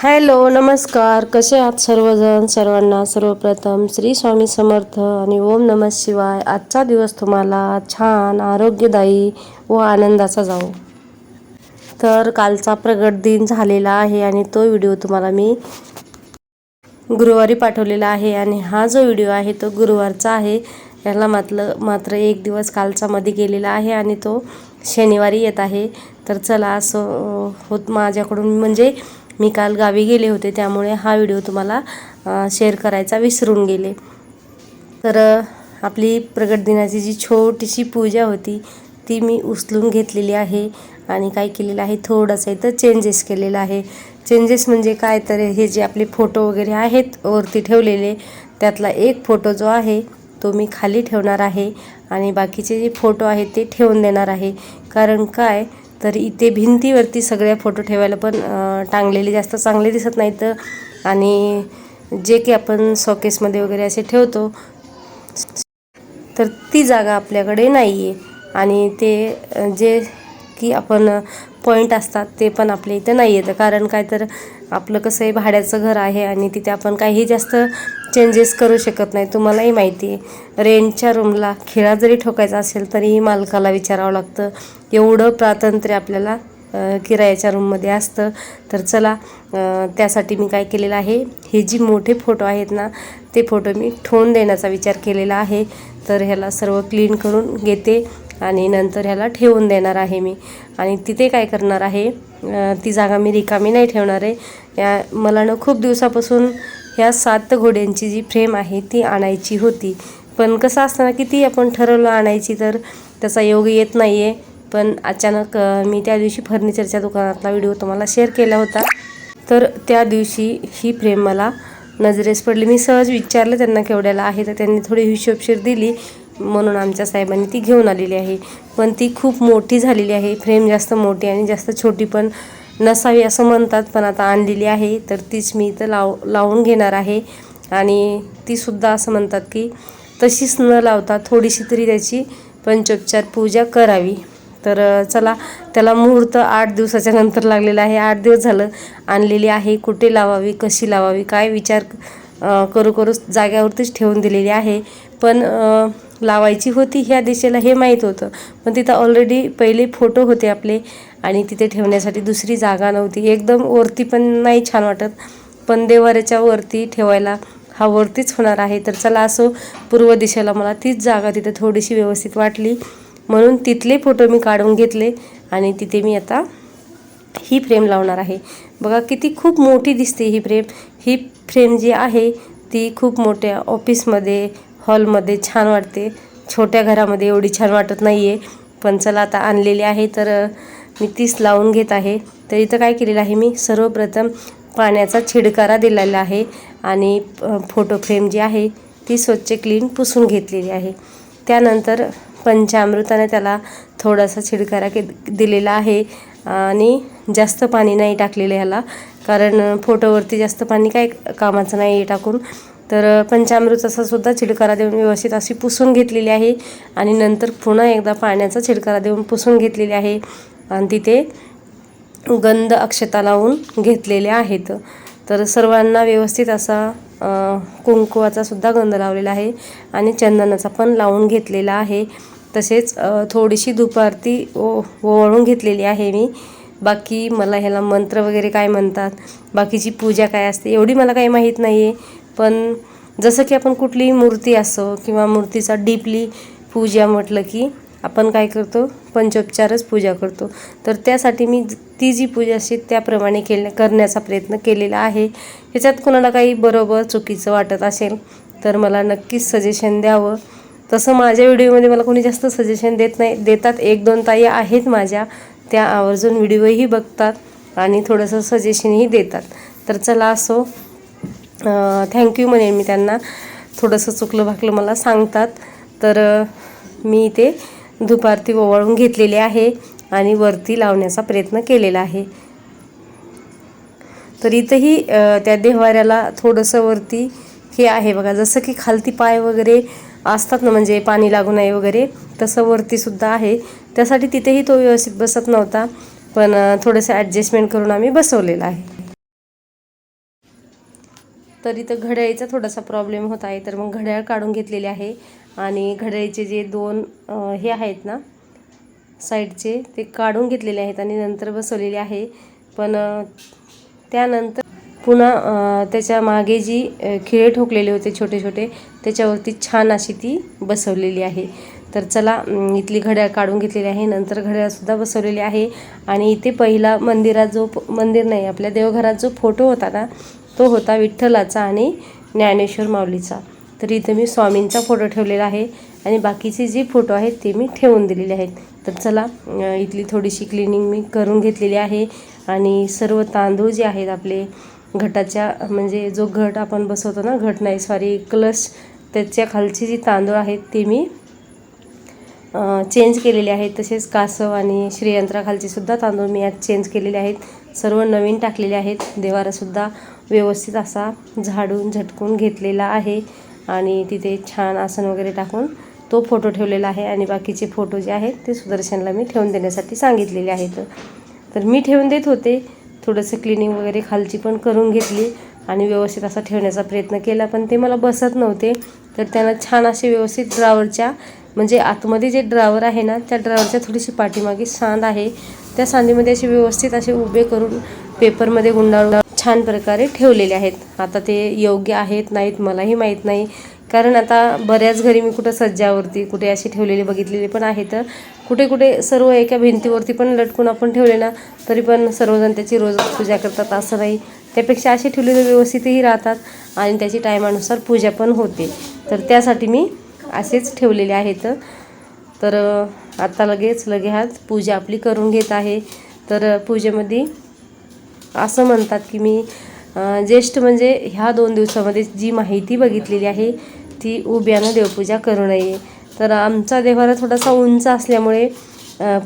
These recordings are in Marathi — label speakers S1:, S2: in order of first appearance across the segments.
S1: हॅलो नमस्कार. कसे आहात सर्वजण? सर्वांना सर्वप्रथम श्री स्वामी समर्थ आणि ओम नम शिवाय. आजचा दिवस तुम्हाला छान आरोग्यदायी व आनंदाचा जाऊ तर कालचा प्रगट दिन झालेला आहे आणि तो व्हिडिओ तुम्हाला मी गुरुवारी पाठवलेला आहे आणि हा जो व्हिडिओ आहे तो गुरुवारचा आहे. याला मात्र मात्र एक दिवस कालचा मध्ये गेलेला आहे आणि तो शनिवारी येत आहे. तर चला असं होत माझ्याकडून. म्हणजे मी काल गावी गेले होते त्यामुळे हा व्हिडिओ तुम्हाला शेअर करायचा विसरून गेले. तर आपली प्रगट दिनाची जी छोटीशी पूजा होती ती मी उचलून घेतलेली आहे आणि काय केलेलं आहे थोडंसं इथं चेंजेस केलेलं आहे. चेंजेस म्हणजे काय तर हे जे आपले फोटो वगैरे आहेत वरती ठेवलेले त्यातला एक फोटो जो आहे तो मी खाली ठेवणार आहे आणि बाकीचे जे फोटो आहेत ते ठेवून देणार आहे. कारण काय तर इथे भिंतीवरती सगळ्या फोटो ठेवायला पण टांगलेले जास्त चांगले दिसत नाहीत. आणि जे की आपण सॉकेसमध्ये वगैरे असे ठेवतो तर ती जागा आपल्याकडे नाही आहे आणि ते जे की आपण पॉईंट असतात ते पण आपल्या इथं नाही येतं कारण काय तर आपलं कसं आहे भाड्याचं घर आहे आणि तिथे आपण काही जास्त चेंजेस करू शकत नाही. तुम्हालाही माहिती आहे रेंटच्या रूमला खिळा जरी ठोकायचा असेल तरीही मालकाला विचारावं लागतं. एवढं स्वातंत्र्य आपल्याला किरायाच्या रूममध्ये असतं. तर चला त्यासाठी मी काय केलेलं आहे हे जी मोठे फोटो आहेत ना ते फोटो मी ठेवून देण्याचा विचार केलेला आहे. तर ह्याला सर्व क्लीन करून घेते आणि नंतर ह्याला ठेवून देणार आहे मी. आणि तिथे काय करणार आहे ती जागा मी रिकामी नाही ठेवणार आहे. या मला ना खूप दिवसापासून ह्या सात घोड्यांची जी फ्रेम आहे ती आणायची होती. पण कसं असतं ना किती आपण ठरवलं आणायची तर त्याचा योग येत नाही आहे पण अचानक मी त्या दिवशी फर्निचरच्या दुकानातला व्हिडिओ तुम्हाला शेअर केला होता. तर त्या दिवशी ही फ्रेम मला नजरेस पडली. मी सहज विचारलं त्यांना केवढ्याला आहे तर त्यांनी थोडी हिशोबशीर दिली. म्हणून आमच्या साहेबांनी ती घेऊन आलेली आहे. पण ती खूप मोठी झालेली आहे. फ्रेम जास्त मोठी आणि जास्त छोटी पण नसावी असं म्हणतात पण आता आणलेली आहे. तर तीच मी इथं लाव लावून घेणार आहे. आणि तीसुद्धा असं म्हणतात की तशीच न लावता थोडीशी तरी त्याची पंचोपचार पूजा करावी. तर चला त्याला मुहूर्त आठ दिवसाच्या नंतर लागलेला आहे. आठ दिवस झालं आणलेली आहे. कुठे लावावी? कशी लावावी? काय विचार करू करू जाग्यावरतीच ठेवून दिलेली आहे. पण लावायची होती ह्या दिशेला हे माहीत होतं. पण तिथं ऑलरेडी पहिले फोटो होते आपले आणि तिथे ठेवण्यासाठी दुसरी जागा नव्हती. एकदम वरती पण नाही छान वाटत. पण देवाऱ्याच्या वरती ठेवायला हा वरतीच होणार आहे. तर चला असो पूर्व दिशेला मला तीच जागा तिथे थोडीशी व्यवस्थित वाटली. म्हणून तिथले फोटो मी काढून घेतले आणि तिथे मी आता ही फ्रेम लावणार आहे. बघा किती खूप मोठी दिसते ही फ्रेम. ही फ्रेम जी आहे ती खूप मोठ्या ऑफिसमध्ये हॉलमध्ये छान वाटते. छोट्या घरामध्ये एवढी छान वाटत नाही आहे पण चला आता आणलेली आहे तर मी तीच लावून घेत आहे. तर इथं काय केलेलं आहे मी सर्वप्रथम पाण्याचा छिडकारा दिलेला आहे आणि फोटो फ्रेम जी आहे ती स्वच्छ क्लीन पुसून घेतलेली आहे. त्यानंतर पंचामृताने त्याला थोडासा छिडकारा के दिलेला आहे. आणि जास्त पाणी नाही टाकलेलं ह्याला. कारण फोटोवरती जास्त पाणी काय कामाचं नाही टाकून. तर पंचामृताचा सुद्धा छिडकारा देऊन व्यवस्थित अशी पुसून घेतलेली आहे. आणि नंतर पुन्हा एकदा पाण्याचा छिडकारा देऊन पुसून घेतलेली आहे. आणि तिथे गंध अक्षता लावून घेतलेल्या आहेत. तर सर्वांना व्यवस्थित असा कुंकुवाचा सुद्धा गंध लावलेला आहे. आणि चंदनाचा पण लावून घेतलेला आहे. तसेच थोडीशी दुपारती ओ ओवाळून घेतलेली आहे मी. बाकी मला ह्याला मंत्र वगैरे काय म्हणतात बाकीची पूजा काय असते एवढी मला काही माहीत नाही आहे पण जसं की आपण कुठलीही मूर्ती असो किंवा मूर्तीचा डीपली पूजा म्हटलं की आपण काय करतो पंचोपचारच पूजा करतो. तर त्यासाठी मी ती जी पूजा असते त्याप्रमाणे केल्या करण्याचा प्रयत्न केलेला आहे. ह्याच्यात कोणाला काही बरोबर चुकीचं वाटत असेल तर मला नक्कीच सजेशन द्यावं. तसं माझ्या व्हिडिओमध्ये मला कोणी जास्त सजेशन देत नाही. देतात. एक दोन ताई आहेत माझ्या. त्या आवर्जून व्हिडिओही बघतात आणि थोडंसं सजेशनही देतात. तर चला असो. थँक्यू म्हणेन मी त्यांना. थोडंसं चुकलं भाकलं मला सांगतात. तर मी इथे दुपारती ओवाळून घेतलेली आहे आणि वरती लावण्याचा प्रयत्न केलेला आहे. तर इथंही त्या देवाऱ्याला थोडंसं वरती हे आहे बघा. जसं की खालती पाय वगैरे असतात ना म्हणजे पाणी लागू नये वगैरे तसं वरतीसुद्धा आहे. त्यासाठी तिथेही तो व्यवस्थित बसत नव्हता पण थोडंसं ॲडजस्टमेंट करून आम्ही बसवलेला आहे. तर इथं घड्याळीचा थोडासा प्रॉब्लेम होत आहे तर मग घड्याळ काढून घेतलेले आहे. आणि घड्याळीचे जे दोन हे आहेत ना साईडचे ते काढून घेतलेले आहेत आणि नंतर बसवलेले आहे. पण त्यानंतर पुन्हा त्याच्यामागे जी खिळे ठोकलेले होते छोटे छोटे त्याच्यावरती छान अशी ती बसवलेली आहे. तर चला इथली घड्याळ काढून घेतलेली आहे. नंतर घड्याळसुद्धा बसवलेली आहे. आणि इथे पहिला मंदिरात जो प- मंदिर नाही आपल्या देवघरात जो फोटो होता ना तो होता विठ्ठलाचा आणि ज्ञानेश्वर माऊलीचा. तर इथे मी स्वामींचा फोटो ठेवलेला आहे. आणि बाकीचे जे फोटो आहेत ते मी ठेवून दिलेले आहेत. तर चला इथली थोडीशी क्लिनिंग मी करून घेतलेली आहे. आणि सर्व तांदूळ जे आहेत आपले घटाच्या म्हणजे जो घट आपण बसवतो ना घट नाही सॉरी कलश त्याच्या खालची जी तांदूळ आहेत ते मी चेंज केलेले आहेत. तसेच कासव आणि श्रीयंत्राखालचेसुद्धा तांदूळ मी आज चेंज केलेले आहेत. सर्व नवीन टाकलेले आहेत. देवारासुद्धा व्यवस्थित असा झाडून झटकून घेतलेला आहे. आणि तिथे छान आसन वगैरे टाकून तो फोटो ठेवलेला आहे. आणि बाकीचे फोटो जे आहेत ते सुदर्शनला मी ठेवून देण्यासाठी सांगितलेले आहेत. तर मी ठेवून देत होते. थोडंसं क्लिनिंग वगैरे खालची पण करून घेतली आणि व्यवस्थित असा ठेवण्याचा प्रयत्न केला. पण ते मला बसत नव्हते. तर त्यांना छान असे व्यवस्थित ड्रावरच्या म्हणजे आतमध्ये जे ड्रावर आहे ना त्या ड्रावरच्या थोडीशी पाठीमागे सांद आहे. त्या सांदीमध्ये असे व्यवस्थित असे उभे करून पेपरमध्ये गुंडाळून छान प्रकारे ठेवलेले आहेत. आता ते योग्य आहेत नाहीत मलाही माहीत नाही. कारण आता बऱ्याच घरी मी कुठं सज्जावरती कुठे असे ठेवलेले बघितलेले पण आहेत कुठे कुठे सर्व एका भिंतीवरती पण लटकून आपण ठेवले ना तरी पण सर्वजण त्याची रोज पूजा करतात असं नाही. त्यापेक्षा असे ठेवलेले व्यवस्थितही राहतात आणि त्याची टायमानुसार पूजा पण होते. तर त्यासाठी मी असेच ठेवलेले आहेत. तर आता लगेच लगे हात पूजा आपली करून घेत आहे. तर पूजेमध्ये असं म्हणतात की मी ज्येष्ठ म्हणजे ह्या दोन दिवसामध्ये जी माहिती बघितलेली आहे ती उभ्यानं देवपूजा करू नये. तर आमचा देवारा थोडासा उंच असल्यामुळे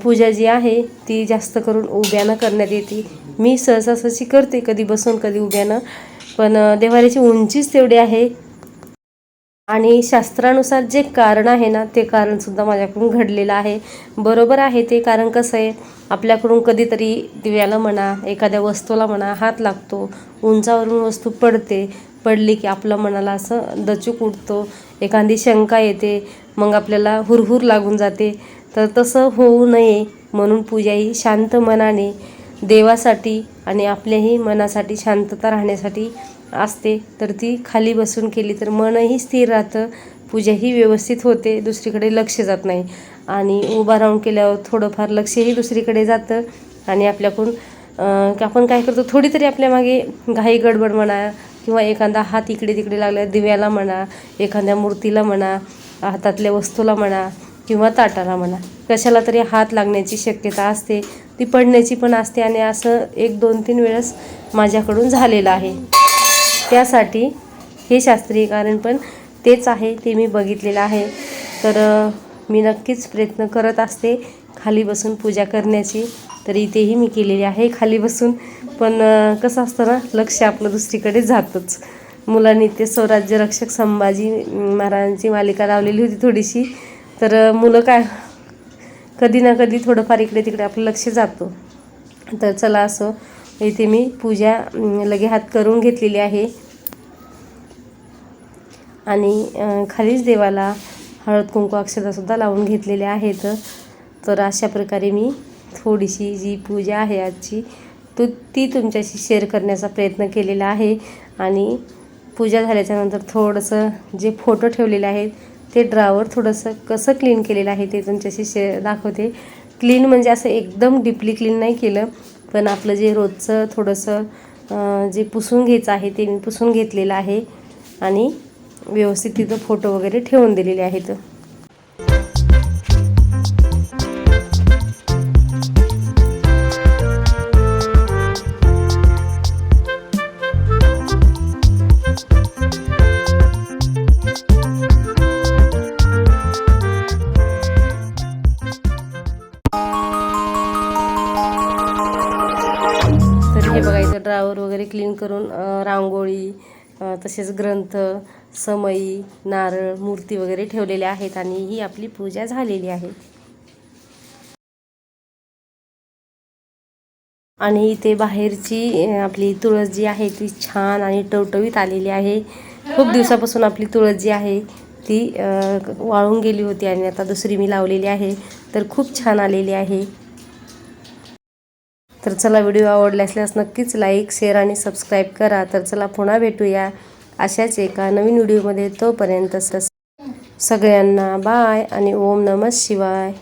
S1: पूजा जी आहे ती जास्त करून उभ्यानं करण्यात येते. मी सहसासहसी करते कधी बसून कधी उभ्यानं पण देवाऱ्याची उंचीच तेवढी आहे. आणि शास्त्रानुसार जे कारण आहे ना ते कारणसुद्धा माझ्याकडून घडलेलं आहे. बरोबर आहे ते कारण कसं आहे? आपल्याकडून कधीतरी दिव्याला म्हणा एखाद्या वस्तूला म्हणा हात लागतो. उंचावरून वस्तू पडते. पडली की आपलं मनाला असं दचूक उठतो. एखादी शंका येते मग आपल्याला हुरहुर लागून जाते. तर तसं होऊ नये म्हणून पूजा ही शांत मनाने देवासाठी आणि आपल्याही मनासाठी शांतता राहण्यासाठी असते. तर ती खाली बसून केली तर मनही स्थिर राहतं. पूजाही व्यवस्थित होते दुसरीकडे लक्ष जात नाही. आणि उभा राहून केल्यावर थोडंफार लक्षही दुसरीकडे जातं आणि आपल्याकडून आपण काय करतो थोडी तरी आपल्या मागे घाई गडबड म्हणा किंवा एखादा हात इकडे तिकडे लागल्या दिव्याला म्हणा एखाद्या मूर्तीला म्हणा हातातल्या वस्तूला म्हणा किंवा ताटाला म्हणा कशाला तरी हात लागण्याची शक्यता असते ती पडण्याची पण असते आणि असं एक दोन तीन वेळेस माझ्याकडून झालेलं आहे. त्यासाठी हे शास्त्रीय कारण पण तेच आहे ते मी बघितलेलं आहे. तर मी नक्कीच प्रयत्न करत असते खाली बसून पूजा करण्याची. तर इथेही मी केलेली आहे खाली बसून. पण कसं असतं ना लक्ष आपलं दुसरीकडे जातंच. मुलांनी ते स्वराज्य रक्षक संभाजी महाराजांची मालिका लावलेली होती थोडीशी. तर मुलं काय कधी ना कधी थोडंफार इकडे तिकडे आपलं लक्ष जातो. तर चला असं इथे मी पूजा लगे हात करून घेतलेली आहे. आणि खालीच देवाला हळद कुंकू अक्षतासुद्धा लावून घेतलेल्या आहेत. तर अशा प्रकारे मी थोडीशी जी पूजा आहे आजची तो ती तुमच्याशी शेअर करण्याचा प्रयत्न केलेला आहे. आणि पूजा झाल्याच्यानंतर थोडंसं जे फोटो ठेवलेले आहेत ते ड्रावर थोडंसं कसं क्लीन केलेलं आहे ते तुमच्याशी शे दाखवते. क्लीन म्हणजे असं एकदम डीपली क्लीन नाही केलं पण आपलं जे रोजचं थोडंसं जे पुसून घ्यायचं आहे ते मी पुसून घेतलेलं आहे. आणि व्यवस्थित तिथं फोटो वगैरे ठेवून दिलेले आहेत. तर हे बघायचं ड्रावर वगैरे क्लीन करून रांगोळी तसेच ग्रंथ समई नारळ मूर्ती वगैरे ठेवलेल्या आहेत आणि ही आपली पूजा झालेली आहे. आणि इथे बाहेरची आपली तुळस जी आहे ती छान आणि टवटवीत आलेली आहे. खूप दिवसापासून आपली तुळस जी आहे ती वाळून गेली होती आणि आता दुसरी मी लावलेली आहे. तर खूप छान आलेली आहे. तर चला व्हिडिओ आवडला असल्यास नक्कीच लाईक शेअर आणि सबस्क्राईब करा. तर चला पुन्हा भेटूया अशाच एका नवीन व्हिडिओमध्ये. तोपर्यंत सगळ्यांना बाय आणि ओम नमः शिवाय.